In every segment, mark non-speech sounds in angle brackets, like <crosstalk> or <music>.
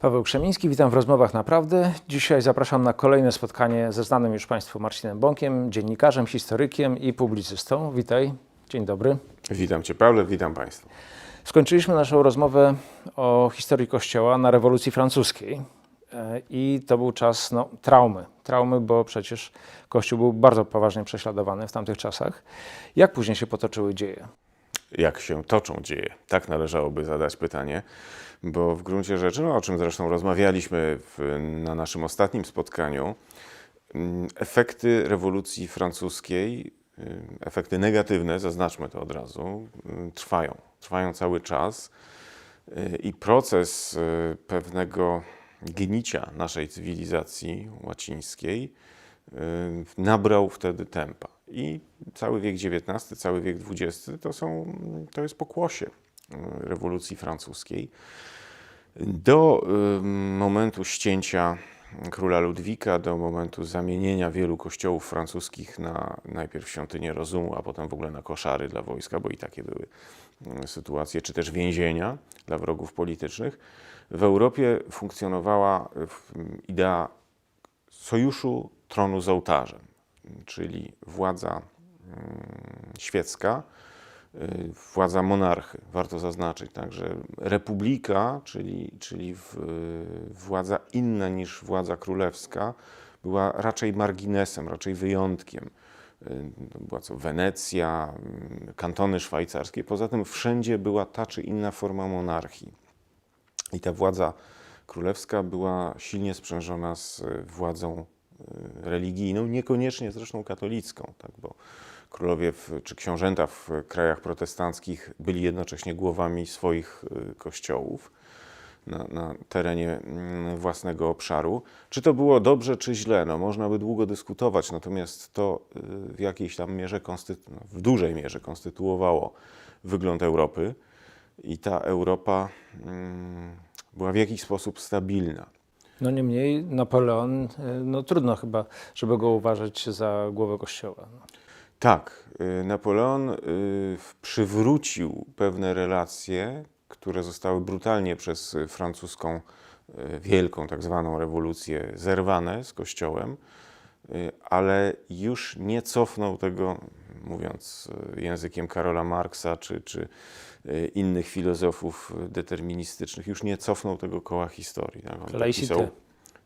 Paweł Krzemiński, witam w rozmowach naprawdę. Dzisiaj zapraszam na kolejne spotkanie ze znanym już Państwu Marcinem Bąkiem, dziennikarzem, historykiem i publicystą. Witaj, dzień dobry. Witam Cię, Paweł, witam Państwa. Skończyliśmy naszą rozmowę o historii Kościoła na rewolucji francuskiej E, i to był czas no, traumy. Traumy, bo przecież Kościół był bardzo poważnie prześladowany w tamtych czasach. Jak później się potoczyły dzieje? Jak się toczą dzieje? Tak należałoby zadać pytanie, bo w gruncie rzeczy, no, o czym zresztą rozmawialiśmy w, na naszym ostatnim spotkaniu, mm, efekty rewolucji francuskiej, y, efekty negatywne, zaznaczmy to od razu, y, trwają. Trwają cały czas y, i proces pewnego gnicia naszej cywilizacji łacińskiej nabrał wtedy tempa. I cały wiek XIX, cały wiek XX to, są, to jest pokłosie y, rewolucji francuskiej. Do y, momentu ścięcia króla Ludwika, do momentu zamienienia wielu kościołów francuskich na najpierw świątynię rozumu, a potem w ogóle na koszary dla wojska, bo i takie były y, sytuacje, czy też więzienia dla wrogów politycznych, w Europie funkcjonowała y, idea sojuszu tronu z ołtarzem, czyli władza mm, świecka, y, władza monarchy. Warto zaznaczyć także republika, czyli, czyli władza inna niż władza królewska, była raczej marginesem, raczej wyjątkiem. Y, Była co Wenecja, y, kantony szwajcarskie. Poza tym wszędzie była ta czy inna forma monarchii. I ta władza królewska była silnie sprzężona z władzą religijną, niekoniecznie zresztą katolicką, tak, bo królowie w, czy książęta w krajach protestanckich byli jednocześnie głowami swoich y, kościołów na, na terenie mm, własnego obszaru. Czy to było dobrze, czy źle? No, można by długo dyskutować, natomiast to y, w jakiejś tam mierze, konstytu- no, w dużej mierze konstytuowało wygląd Europy i ta Europa mm, była w jakiś sposób stabilna. No niemniej Napoleon, e, no trudno chyba, żeby go uważać za głowę Kościoła. Tak, y, Napoleon y, przywrócił pewne relacje, które zostały brutalnie przez francuską wielką tak zwaną rewolucję zerwane z kościołem, ale już nie cofnął tego, mówiąc językiem Karola Marksa czy, czy innych filozofów y, deterministycznych, już nie cofnął tego koła historii. Tak? On podpisał,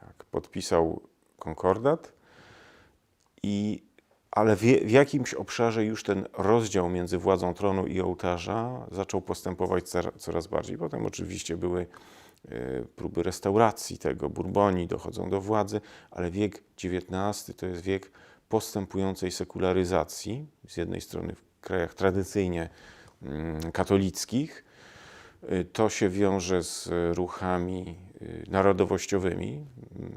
tak, podpisał konkordat i ale w, w jakimś obszarze już ten rozdział między władzą tronu i ołtarza zaczął postępować coraz bardziej. Potem oczywiście były e, próby restauracji tego, Burbonii dochodzą do władzy, ale wiek XIX to jest wiek postępującej sekularyzacji, z jednej strony w krajach tradycyjnie katolickich, Y, To się wiąże z ruchami y, narodowościowymi, mm,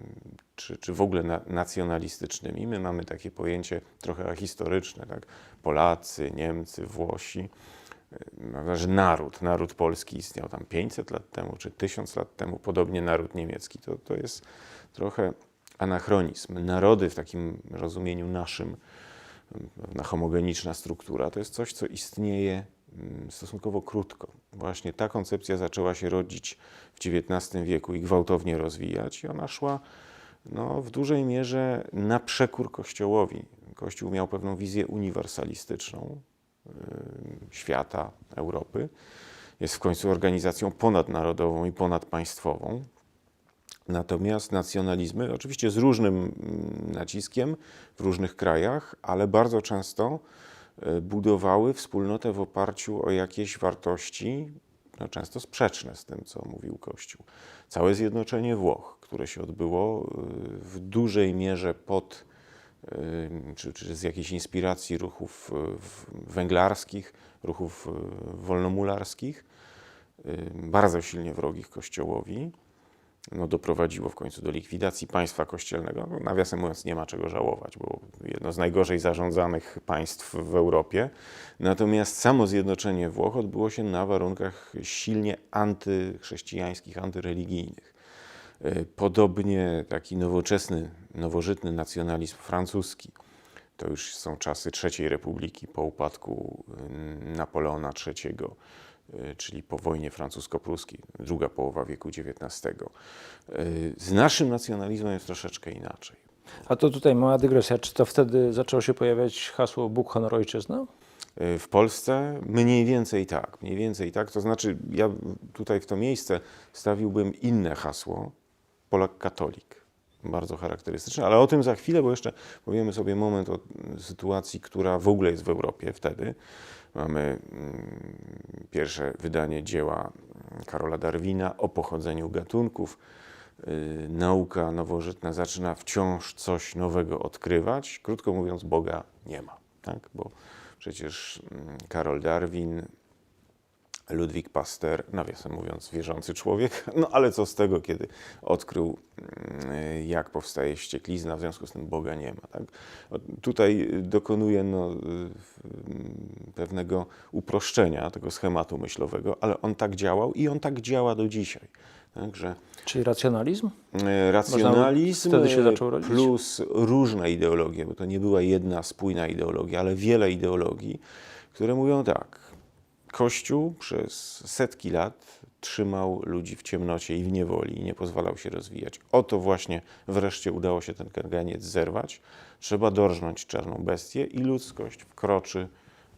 czy, czy w ogóle na, nacjonalistycznymi. My mamy takie pojęcie trochę historyczne, tak? Polacy, Niemcy, Włosi. Y, że naród, naród polski istniał tam 500 lat temu, czy 1000 lat temu, podobnie naród niemiecki. To, to jest trochę anachronizm. Narody w takim rozumieniu naszym, pewna homogeniczna struktura, to jest coś, co istnieje mm, stosunkowo krótko. Właśnie ta koncepcja zaczęła się rodzić w XIX wieku i gwałtownie rozwijać, i ona szła no, w dużej mierze na przekór Kościołowi. Kościół miał pewną wizję uniwersalistyczną świata, Europy. Jest w końcu organizacją ponadnarodową i ponadpaństwową. Natomiast nacjonalizmy, oczywiście z różnym mm, naciskiem w różnych krajach, ale bardzo często budowały wspólnotę w oparciu o jakieś wartości, no często sprzeczne z tym, co mówił Kościół. Całe zjednoczenie Włoch, które się odbyło e, w dużej mierze pod, e, czy, czy z jakiejś inspiracji ruchów e, węglarskich, ruchów e, wolnomularskich, e, bardzo silnie wrogich Kościołowi no, doprowadziło w końcu do likwidacji państwa kościelnego. No, nawiasem mówiąc, nie ma czego żałować, było jedno z najgorzej zarządzanych państw w Europie. Natomiast samo zjednoczenie Włoch odbyło się na warunkach silnie antychrześcijańskich, antyreligijnych. Y, Podobnie taki nowoczesny, nowożytny nacjonalizm francuski. To już są czasy III Republiki po upadku y, Napoleona III czyli po wojnie francusko-pruskiej, druga połowa wieku XIX. Y, Z naszym nacjonalizmem jest troszeczkę inaczej. A to tutaj mała dygresja. Czy to wtedy zaczęło się pojawiać hasło Bóg, honor, ojczyzna? Y, W Polsce mniej więcej tak, mniej więcej tak. To znaczy, ja tutaj w to miejsce stawiłbym inne hasło Polak katolik. Bardzo charakterystyczne, ale o tym za chwilę, bo jeszcze powiemy sobie moment o sytuacji, która w ogóle jest w Europie wtedy. Mamy mm, pierwsze wydanie dzieła Karola Darwina o pochodzeniu gatunków. Y, Nauka nowożytna zaczyna wciąż coś nowego odkrywać. Krótko mówiąc, Boga nie ma, tak? bo przecież mm, Karol Darwin, Ludwik Pasteur, nawiasem mówiąc, wierzący człowiek, no ale co z tego, kiedy odkrył, mm, jak powstaje ścieklizna, w związku z tym Boga nie ma. Tak? Tutaj dokonuje no, y, pewnego uproszczenia tego schematu myślowego, ale on tak działał i on tak działa do dzisiaj. Także Czyli racjonalizm? E, Racjonalizm wtedy się e, zaczął rodzić? plus różne ideologie, bo to nie była jedna spójna ideologia, ale wiele ideologii, które mówią tak. Kościół przez setki lat trzymał ludzi w ciemnocie i w niewoli i nie pozwalał się rozwijać. Oto właśnie wreszcie udało się ten kaganiec zerwać. Trzeba dorżnąć czarną bestię i ludzkość wkroczy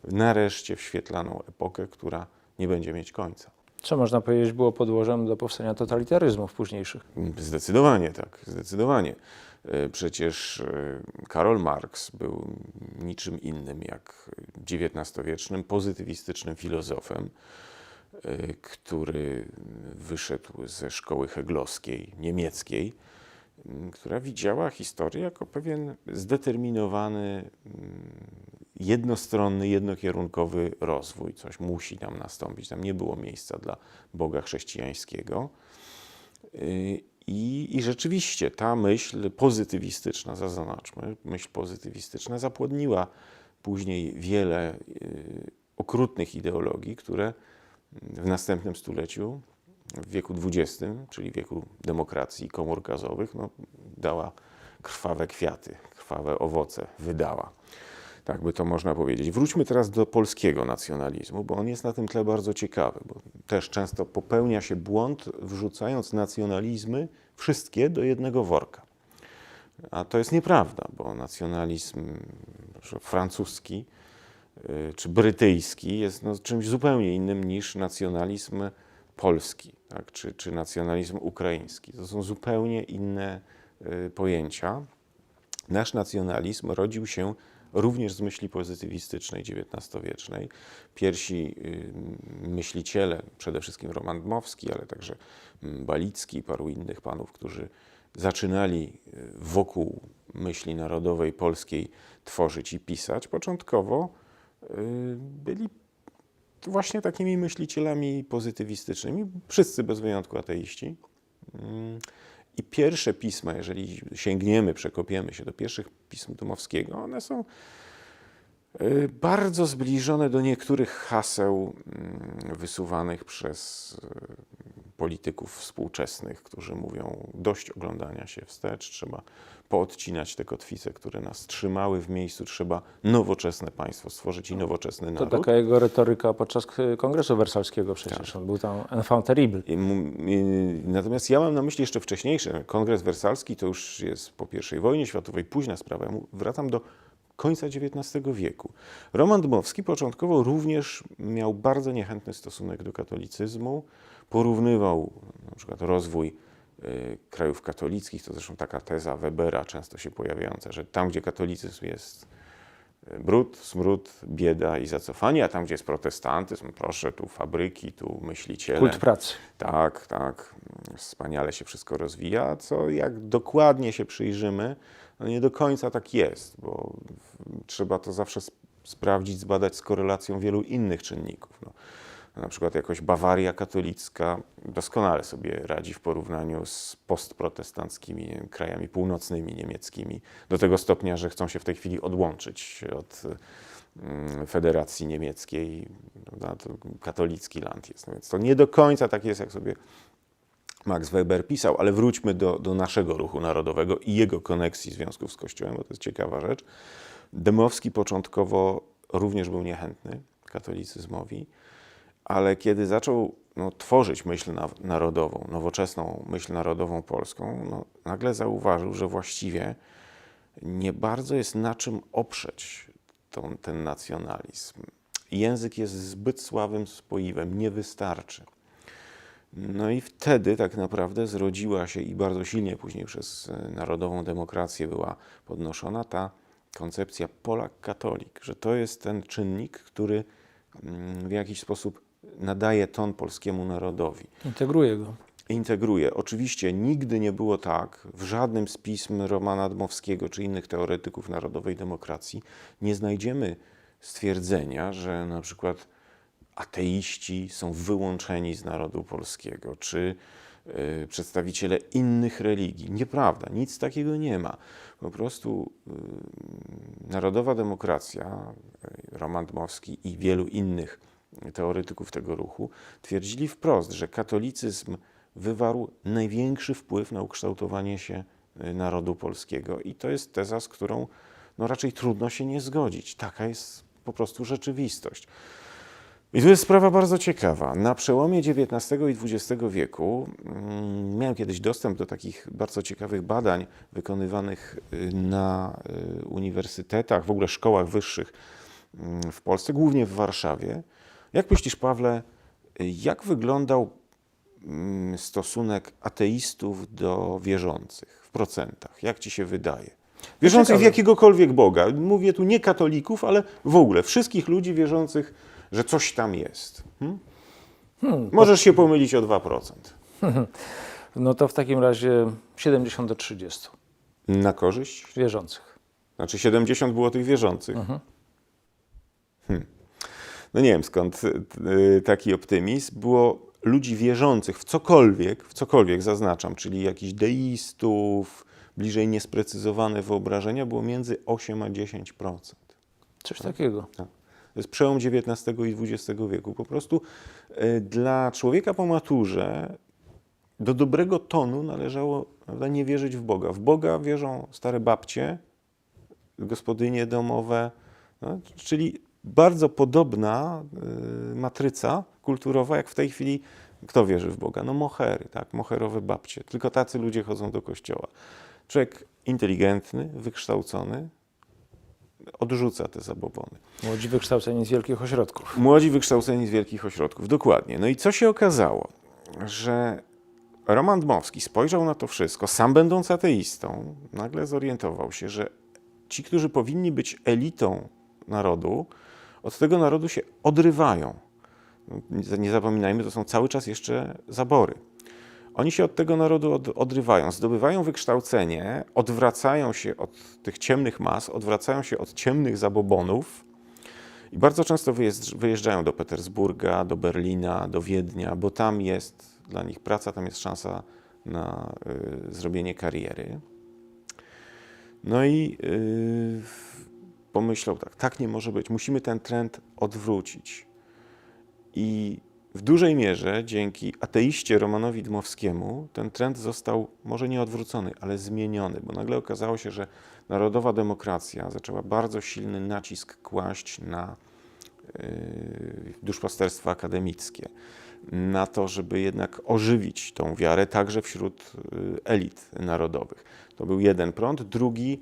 nareszcie w świetlaną epokę, która nie będzie mieć końca. Co można powiedzieć było podłożem do powstania totalitaryzmów późniejszych? Zdecydowanie tak, zdecydowanie. E, Przecież e, Karol Marx był niczym innym jak XIX-wiecznym, pozytywistycznym filozofem, e, który wyszedł ze szkoły heglowskiej, niemieckiej, która widziała historię jako pewien zdeterminowany, jednostronny, jednokierunkowy rozwój. Coś musi tam nastąpić. Tam nie było miejsca dla Boga chrześcijańskiego. I, I rzeczywiście ta myśl pozytywistyczna, zaznaczmy, myśl pozytywistyczna zapłodniła później wiele y, okrutnych ideologii, które w następnym stuleciu, w wieku XX, czyli wieku demokracji, komór gazowych, no, dała krwawe kwiaty, krwawe owoce, wydała. Tak by to można powiedzieć. Wróćmy teraz do polskiego nacjonalizmu, bo on jest na tym tle bardzo ciekawy, bo też często popełnia się błąd, wrzucając nacjonalizmy wszystkie do jednego worka. A to jest nieprawda, bo nacjonalizm francuski y, czy brytyjski jest no, czymś zupełnie innym niż nacjonalizm polski, tak? czy, czy nacjonalizm ukraiński. To są zupełnie inne y, pojęcia. Nasz nacjonalizm rodził się również z myśli pozytywistycznej XIX-wiecznej. Pierwsi y, myśliciele, przede wszystkim Roman Dmowski, ale także mm, Balicki i paru innych panów, którzy zaczynali y, wokół myśli narodowej polskiej tworzyć i pisać, początkowo y, byli właśnie takimi myślicielami pozytywistycznymi, wszyscy bez wyjątku ateiści. I pierwsze pisma, jeżeli sięgniemy, przekopiemy się do pierwszych pism Dmowskiego, one są y, bardzo zbliżone do niektórych haseł mm, wysuwanych przez y, polityków współczesnych, którzy mówią dość oglądania się wstecz, trzeba poodcinać te kotwice, które nas trzymały w miejscu, trzeba nowoczesne państwo stworzyć i nowoczesny To naród. taka jego retoryka podczas k- Kongresu Wersalskiego przecież. On był tam enfant terrible. Natomiast ja mam na myśli jeszcze wcześniejsze. Kongres wersalski to już jest po I wojnie światowej, późna sprawa. Ja Wracam do końca XIX wieku. Roman Dmowski początkowo również miał bardzo niechętny stosunek do katolicyzmu. Porównywał na przykład rozwój y, krajów katolickich, to zresztą taka teza Webera często się pojawiająca, że tam, gdzie katolicyzm jest y, brud, smród, bieda i zacofanie, a tam, gdzie jest protestantyzm, proszę, tu fabryki, tu myśliciele. Kult pracy. Tak, tak. Wspaniale się wszystko rozwija, co jak dokładnie się przyjrzymy, no nie do końca tak jest, bo trzeba to zawsze sp- sprawdzić, zbadać z korelacją wielu innych czynników. No, na przykład jakoś Bawaria katolicka doskonale sobie radzi w porównaniu z postprotestanckimi krajami północnymi niemieckimi, do tego stopnia, że chcą się w tej chwili odłączyć od mm, Federacji Niemieckiej. To katolicki land jest. No więc to nie do końca tak jest, jak sobie Max Weber pisał, ale wróćmy do, do naszego ruchu narodowego i jego koneksji związków z Kościołem, bo to jest ciekawa rzecz. Dmowski początkowo również był niechętny katolicyzmowi, ale kiedy zaczął no, tworzyć myśl na, narodową, nowoczesną myśl narodową polską, no, nagle zauważył, że właściwie nie bardzo jest na czym oprzeć tą, ten nacjonalizm. Język jest zbyt słabym spoiwem, nie wystarczy. No i wtedy tak naprawdę zrodziła się i bardzo silnie później przez e, narodową demokrację była podnoszona ta koncepcja Polak-katolik, że to jest ten czynnik, który mm, w jakiś sposób nadaje ton polskiemu narodowi Integruje go. integruje. Oczywiście nigdy nie było tak, w żadnym z pism Romana Dmowskiego czy innych teoretyków narodowej demokracji nie znajdziemy stwierdzenia, że na przykład ateiści są wyłączeni z narodu polskiego, czy y, przedstawiciele innych religii. Nieprawda, nic takiego nie ma. Po prostu y, narodowa demokracja, y, Roman Dmowski i wielu innych teoretyków tego ruchu twierdzili wprost, że katolicyzm wywarł największy wpływ na ukształtowanie się y, narodu polskiego. I to jest teza, z którą no, raczej trudno się nie zgodzić. Taka jest po prostu rzeczywistość. I tu jest sprawa bardzo ciekawa. Na przełomie XIX i XX wieku mm, miałem kiedyś dostęp do takich bardzo ciekawych badań wykonywanych y, na y, uniwersytetach, w ogóle szkołach wyższych mm, w Polsce, głównie w Warszawie. Jak myślisz, Pawle, jak wyglądał mm, stosunek ateistów do wierzących w procentach? Jak ci się wydaje? Wierzących w jakiegokolwiek Boga. Mówię tu nie katolików, ale w ogóle wszystkich ludzi wierzących, że coś tam jest. Hmm? Możesz się pomylić o 2%. <laughs> No to w takim razie 70 do 30 Na korzyść? wierzących. Znaczy 70 było tych wierzących. Hmm. No nie wiem skąd y, taki optymizm. Było ludzi wierzących w cokolwiek, w cokolwiek zaznaczam, czyli jakichś deistów, bliżej niesprecyzowane wyobrażenia, było między 8 a 10%. Coś takiego. Tak. To jest przełom XIX i XX wieku. Po prostu y, dla człowieka po maturze do dobrego tonu należało prawda, nie wierzyć w Boga. W Boga wierzą stare babcie, gospodynie domowe, no, czyli bardzo podobna y, matryca kulturowa, jak w tej chwili kto wierzy w Boga? No mohery, tak, moherowe babcie. Tylko tacy ludzie chodzą do kościoła. Człowiek inteligentny, wykształcony odrzuca te zabobony. Młodzi wykształceni z wielkich ośrodków. Młodzi wykształceni z wielkich ośrodków, dokładnie. No i co się okazało? Że Roman Dmowski spojrzał na to wszystko, sam będąc ateistą, nagle zorientował się, że ci, którzy powinni być elitą narodu, od tego narodu się odrywają. Nie- zapominajmy, to są cały czas jeszcze zabory. Oni się od tego narodu od, odrywają, zdobywają wykształcenie, odwracają się od tych ciemnych mas, odwracają się od ciemnych zabobonów, i bardzo często wyjeżdż- wyjeżdżają do Petersburga, do Berlina, do Wiednia, bo tam jest dla nich praca, tam jest szansa na y, zrobienie kariery. No i y, pomyślał tak, tak nie może być, musimy ten trend odwrócić. I w dużej mierze dzięki ateiście Romanowi Dmowskiemu ten trend został może nie odwrócony, ale zmieniony, bo nagle okazało się, że narodowa demokracja zaczęła bardzo silny nacisk kłaść na yy, duszpasterstwo akademickie, na to, żeby jednak ożywić tą wiarę także wśród yy, elit narodowych. To był jeden prąd. Drugi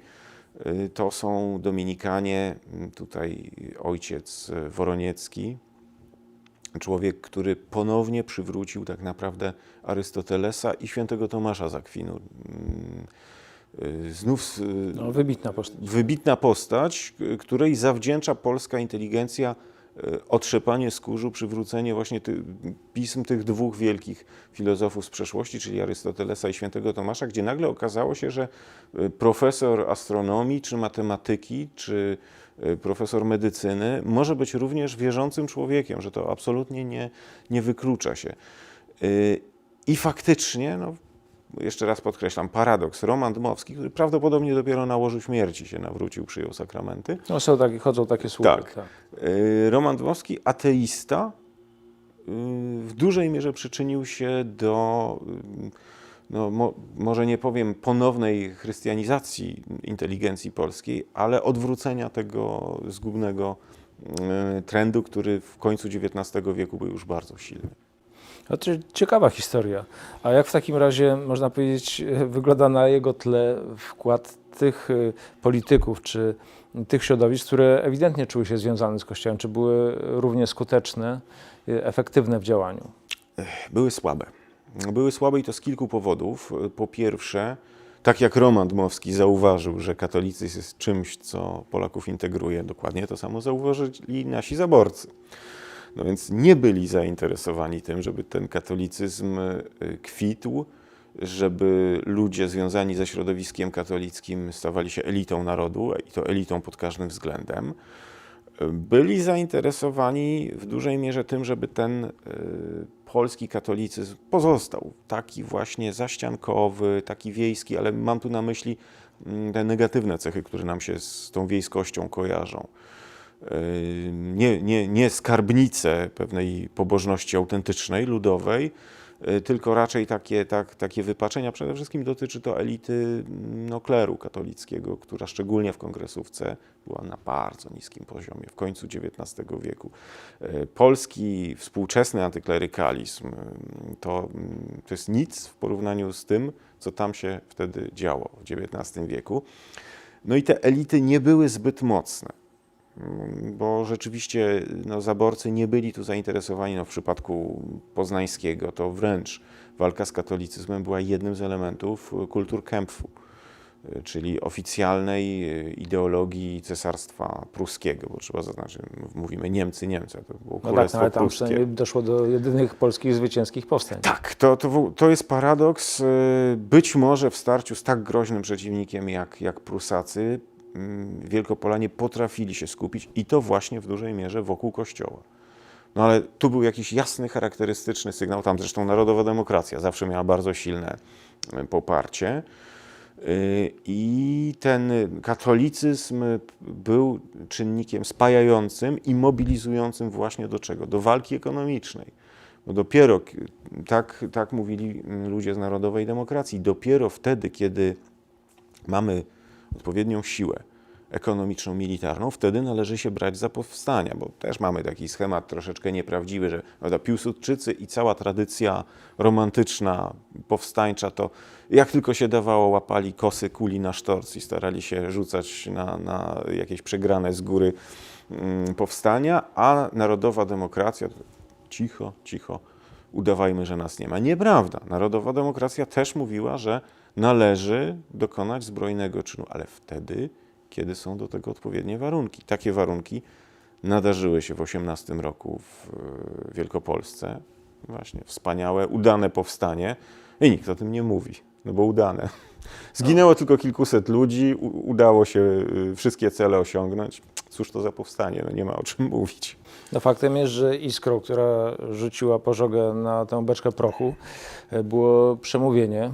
to są Dominikanie, yy, tutaj ojciec yy, Woroniecki, człowiek, który ponownie przywrócił tak naprawdę Arystotelesa i świętego Tomasza z Akwinu. Mm, y, Znów y, No, wybitna postać. wybitna postać, której zawdzięcza polska inteligencja y, otrzepanie skórzu, przywrócenie właśnie ty, pism tych dwóch wielkich filozofów z przeszłości, czyli Arystotelesa i świętego Tomasza, gdzie nagle okazało się, że y, profesor astronomii, czy matematyki, czy y, profesor medycyny może być również wierzącym człowiekiem, że to absolutnie nie, nie wyklucza się. I faktycznie, no, jeszcze raz podkreślam, paradoks. Roman Dmowski, który prawdopodobnie dopiero na łożu śmierci się nawrócił, przyjął sakramenty. No, są takie, chodzą takie słuchy. Tak. Y, Roman Dmowski, ateista, y, w dużej mierze przyczynił się do, y, no, mo, może nie powiem ponownej chrystianizacji inteligencji polskiej, ale odwrócenia tego zgubnego trendu, który w końcu XIX wieku był już bardzo silny. Znaczy, ciekawa historia. A jak w takim razie, można powiedzieć, <laughs> wygląda na jego tle wkład tych e, polityków czy tych środowisk, które ewidentnie czuły się związane z Kościołem? Czy były równie skuteczne, e, efektywne w działaniu? Były słabe. Były słabe i to z kilku powodów. Po pierwsze, tak jak Roman Dmowski zauważył, że katolicyzm jest czymś, co Polaków integruje, dokładnie to samo zauważyli nasi zaborcy. No więc nie byli zainteresowani tym, żeby ten katolicyzm y, kwitł, żeby ludzie związani ze środowiskiem katolickim stawali się elitą narodu i to elitą pod każdym względem. Byli zainteresowani w dużej mierze tym, żeby ten y, polski katolicyzm pozostał taki właśnie zaściankowy, taki wiejski, ale mam tu na myśli mm, te negatywne cechy, które nam się z tą wiejskością kojarzą nie, nie, nie skarbnice pewnej pobożności autentycznej, ludowej, y, tylko raczej takie, tak, takie wypaczenia. Przede wszystkim dotyczy to elity mm, no, kleru katolickiego, która szczególnie w kongresówce była na bardzo niskim poziomie w końcu XIX wieku. Y, Polski współczesny antyklerykalizm y, to, mm, to jest nic w porównaniu z tym, co tam się wtedy działo w XIX wieku. No i te elity nie były zbyt mocne bo rzeczywiście no, zaborcy nie byli tu zainteresowani. No, w przypadku poznańskiego to wręcz walka z katolicyzmem była jednym z elementów kulturkämpfu, y, czyli oficjalnej y, ideologii cesarstwa pruskiego, bo trzeba zaznaczyć, mówimy Niemcy, Niemcy, to było No tak, no, ale tam pruskie. przynajmniej doszło do jedynych polskich zwycięskich powstań. Tak, to, to, to jest paradoks. y, Być może w starciu z tak groźnym przeciwnikiem jak, jak Prusacy, Wielkopolanie potrafili się skupić i to właśnie w dużej mierze wokół kościoła. No ale tu był jakiś jasny, charakterystyczny sygnał. Tam zresztą narodowa demokracja zawsze miała bardzo silne y, poparcie. Y, I ten katolicyzm był czynnikiem spajającym i mobilizującym właśnie do czego? Do walki ekonomicznej. Bo dopiero, tak, tak mówili mm, ludzie z narodowej demokracji, dopiero wtedy, kiedy mamy odpowiednią siłę ekonomiczną, militarną, wtedy należy się brać za powstania, bo też mamy taki schemat troszeczkę nieprawdziwy, że prawda, Piłsudczycy i cała tradycja romantyczna, powstańcza, to jak tylko się dawało, łapali kosy kuli na sztorc i starali się rzucać na, na jakieś przegrane z góry mm, powstania, a narodowa demokracja cicho, cicho, udawajmy, że nas nie ma. Nieprawda. Narodowa demokracja też mówiła, że należy dokonać zbrojnego czynu, ale wtedy, kiedy są do tego odpowiednie warunki. Takie warunki nadarzyły się w 18 roku w e, Wielkopolsce. Właśnie wspaniałe, udane powstanie i nikt o tym nie mówi, no bo udane. <laughs> Zginęło tylko kilkuset ludzi, udało się y, wszystkie cele osiągnąć. Cóż to za powstanie, no nie ma o czym <laughs> mówić. No faktem jest, że iskrą, która rzuciła pożogę na tę beczkę prochu, e, było przemówienie e,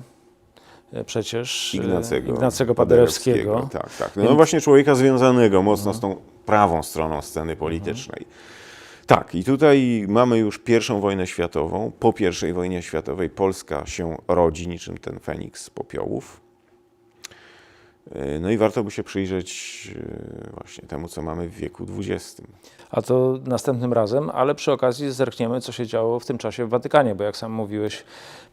przecież e, Ignacego, Ignacego Paderewskiego. Tak, tak. No, Więc- właśnie człowieka związanego mocno z tą prawą stroną sceny politycznej. Tak, i tutaj mamy już pierwszą wojnę światową. Po pierwszej wojnie światowej Polska się rodzi niczym ten Feniks z popiołów. Yy, No i warto by się przyjrzeć yy, właśnie temu, co mamy w wieku XX. A to następnym razem, ale przy okazji zerkniemy, co się działo w tym czasie w Watykanie, bo jak sam mówiłeś,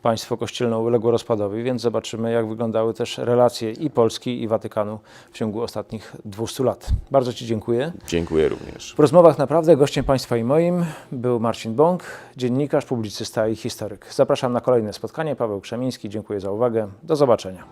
państwo kościelne uległo rozpadowi, więc zobaczymy, jak wyglądały też relacje i Polski, i Watykanu w ciągu ostatnich 200 lat. Bardzo Ci dziękuję. Dziękuję również. W rozmowach naprawdę gościem Państwa i moim był Marcin Bąk, dziennikarz, publicysta i historyk. Zapraszam na kolejne spotkanie. Paweł Krzemiński, dziękuję za uwagę. Do zobaczenia.